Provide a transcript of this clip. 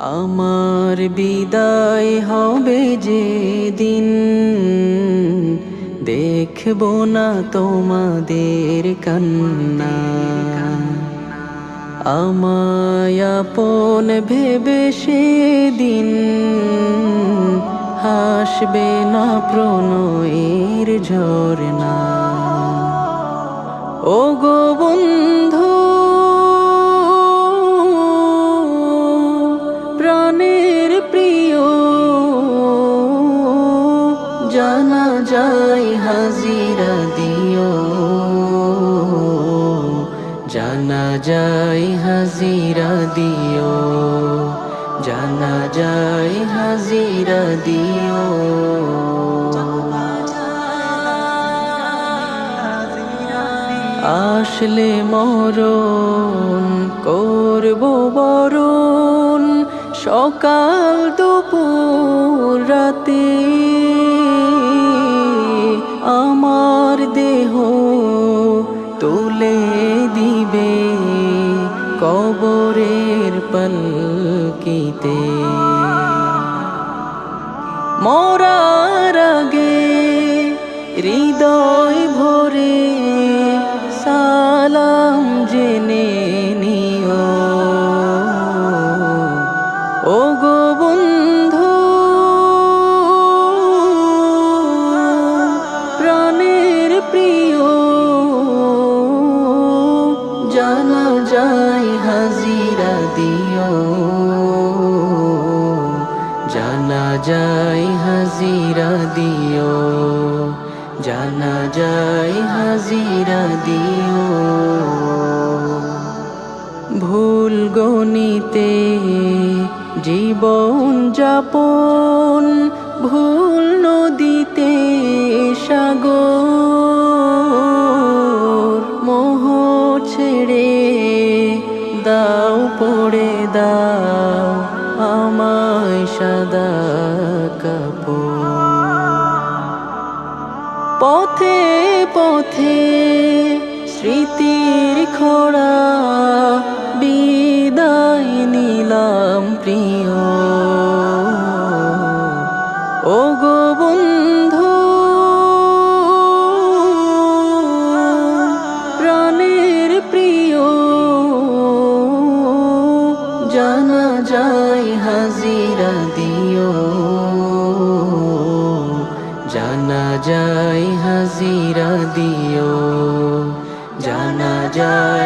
আমার বিদায় হবে যে দিন দেখব না তোমাদের কান্না। আমায় আপন ভেবে সেদিন হাসবে না প্রণয়ের ঝরনা ও গো জানা যায়, হাজিরা দিও। জানা যায়, হাজিরা দিও। জানা যায়, হাজিরা দিও। আসলে মরণ করব বরণ, সকাল দুপুর রাতে। তুলে দিবে কবরের পলকিতে। মরার আগে হৃদয় ভরে দিও। জানা যায় হাজিরা দিও। জানা যায় হাজিরা দিও। ভুল গণিতে জীবন যাপন, ভুল নদীতে দাও পড়ে দাও আমায় সাদা কাপড়। পথে পথে স্মৃতির খোড়া বিদায় নিলাম প্রিয় হাজিরা দিও। জানা যায়